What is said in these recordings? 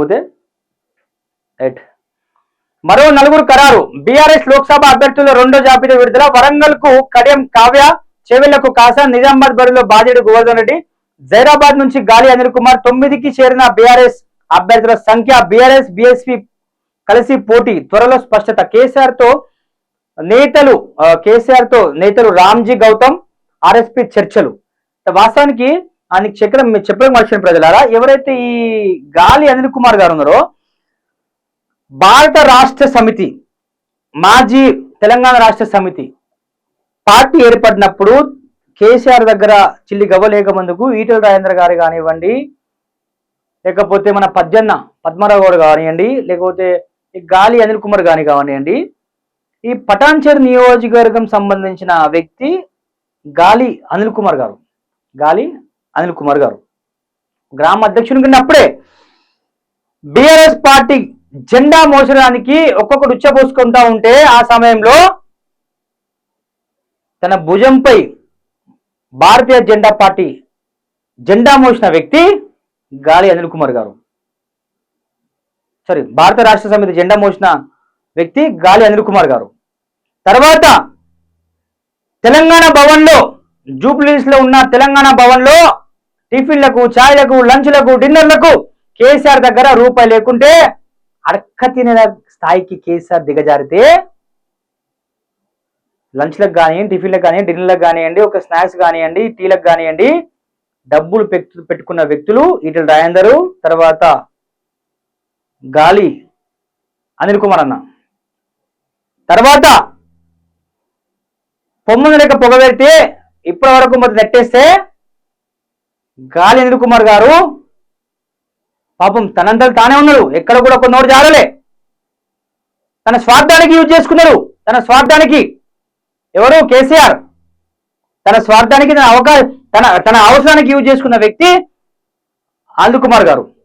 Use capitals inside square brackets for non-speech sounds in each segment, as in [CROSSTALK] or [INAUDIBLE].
పోతే రైట్. మరో నలుగురు ఖరారు. బీఆర్ఎస్ లోక్సభ అభ్యర్థుల రెండో జాబితా విడుదల. వరంగల్కు కడియం కావ్య చెవెళ్ళకు కాసా నిజామాబాద్ బరిలో బాధ్యుడు గోవర్ధన్ రెడ్డి. జైరాబాద్ నుంచి గాలి అనిల్ కుమార్ తొమ్మిదికి చేరిన బీఆర్ఎస్ అభ్యర్థుల సంఖ్య బీఆర్ఎస్ బీఎస్పీ కలిసి పోటీ. త్వరలో స్పష్టత. కేసీఆర్తో నేతలు కేసీఆర్తో నేతలు రామ్జీ గౌతమ్ ఆర్ఎస్పీ చర్చలు. వాస్తవానికి ఆయనకి చెప్పడం చెప్పడం మర్చిన ప్రజలారా. ఎవరైతే ఈ గాలి అనిల్ కుమార్ గారు ఉన్నారో భారత రాష్ట్ర సమితి మాజీ తెలంగాణ రాష్ట్ర సమితి పార్టీ ఏర్పడినప్పుడు కేసీఆర్ దగ్గర చిల్లి గవ్వలేక ముందుకు ఈటల రాజేంద్ర గారు కానివ్వండి లేకపోతే మన పద్యన్న పద్మరావు గారు కానివ్వండి లేకపోతే ఈ గాలి అనిల్ కుమార్ గాని కానివ్వండి ఈ పటాన్చేరు నియోజకవర్గం సంబంధించిన వ్యక్తి గాలి అనిల్ కుమార్ గారు. గాలి అనిల్ కుమార్ గారు. గ్రామ అధ్యక్షుని కిందప్పుడే బిఆర్ఎస్ పార్టీ జెండా మోసడానికి ఒక్కొక్కడు ఉచ్చపోసుకుంటా ఉంటే ఆ సమయంలో తన భుజంపై భారతీయ జెండా పార్టీ జెండా మోసిన వ్యక్తి గాలి అనిల్ కుమార్ గారు. సారీ భారత రాష్ట్ర సమితి జెండా మోసిన వ్యక్తి గాలి అనిల్ కుమార్ గారు. తర్వాత తెలంగాణ భవన్లో జూబ్లీస్లో ఉన్న తెలంగాణ భవన్లో టిఫిన్లకు ఛాయ్లకు లంచ్లకు డిన్నర్లకు కేసీఆర్ దగ్గర రూపాయి లేకుంటే అడక్క తినే స్థాయికి కేసీఆర్ దిగజారితే లంచ్లకు కానివ్వండి టిఫిన్లకు కానివ్వండి డిన్నర్లకు కానివ్వండి ఒక స్నాక్స్ కానివ్వండి టీలకు కానివ్వండి డబ్బులు పెట్టు పెట్టుకున్న వ్యక్తులు ఈటల రాజేందరు తర్వాత గాలి అనిల్ కుమార్ అన్న. తర్వాత పొమ్మున లెక్క పొగబెడితే ఇప్పటి వరకు మొదటి తట్టేస్తే గాలి ఇంద్ర కుమార్ గారు పాపం తనంతలు తానే ఉన్నాడు ఎక్కడ కూడా ఒక నోరు జారలే. తన స్వార్థానికి యూజ్ చేసుకున్నారు. తన స్వార్థానికి ఎవరు? కేసీఆర్. తన స్వార్థానికి తన అవకాశం తన తన అవసరానికి యూజ్ చేసుకున్న వ్యక్తి అనిల్ కుమార్ గారు.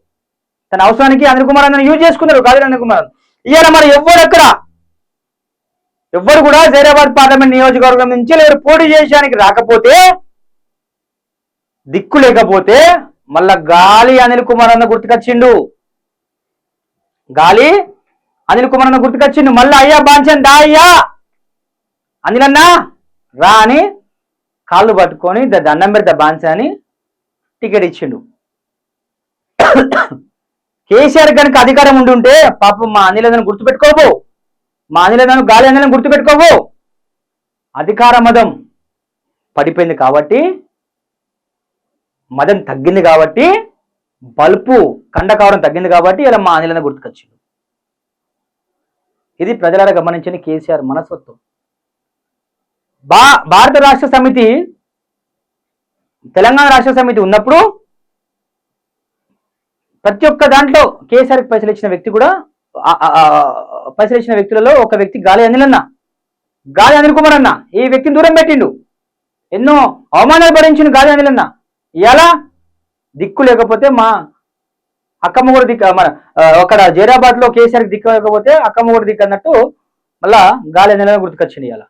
తన అవసరానికి అనిల్ కుమార్ యూజ్ చేసుకున్నారు. గాలి కుమార్. ఇవాళ మరి ఎవ్వరు ఎక్కడ ఎవ్వరు కూడా జైరాబాద్ పార్లమెంట్ నియోజకవర్గం నుంచి లేరు. పోటీ చేయడానికి రాకపోతే దిక్కు లేకపోతే మళ్ళా గాలి అనిల్ కుమార్ అన్న గుర్తుకొచ్చిండు. గాలి అనిల్ కుమార్ అన్న గుర్తుకొచ్చిండు. మళ్ళా అయ్యా బాంచన్ దా అయ్యా. అనిలన్నా రా అని కాళ్ళు పట్టుకొని ద దండం పెడతా బాన్సా అని టికెట్ ఇచ్చిండు. [COUGHS] కేసీఆర్ కనుక అధికారం ఉండి ఉంటే పాపం మా అనిలదను గుర్తుపెట్టుకోబో మా అనిలదను గాలి అనిలను గుర్తుపెట్టుకోవు. అధికార మదం పడిపోయింది కాబట్టి మదం తగ్గింది కాబట్టి బల్పు కండ కావడం తగ్గింది కాబట్టి ఇలా మా అనిలను గుర్తుకొచ్చింది ఇది ప్రజలారా గమనించిన కేసీఆర్ మనస్తత్వం. బా భారత రాష్ట్ర సమితి తెలంగాణ రాష్ట్ర సమితి ఉన్నప్పుడు ప్రతి ఒక్క దాంట్లో కేసీఆర్కి పైసలు ఇచ్చిన వ్యక్తి కూడా పరిశీలించిన వ్యక్తులలో ఒక వ్యక్తి గాలి అందినన్న. గాలి అనిల్ కుమార్ అన్న ఈ వ్యక్తిని దూరం పెట్టిండు. ఎన్నో అవమానాలు భరించిన గాలి అనిల్ ఎలా? దిక్కు లేకపోతే మా అక్కమ్మ కూడా దిక్కు మన అక్కడ జైరాబాద్లో కేసీఆర్ దిక్కు లేకపోతే అక్కమ్మ కూడా దిక్కు అన్నట్టు మళ్ళా గాలి అనిల్ గుర్తుకొచ్చింది ఇలా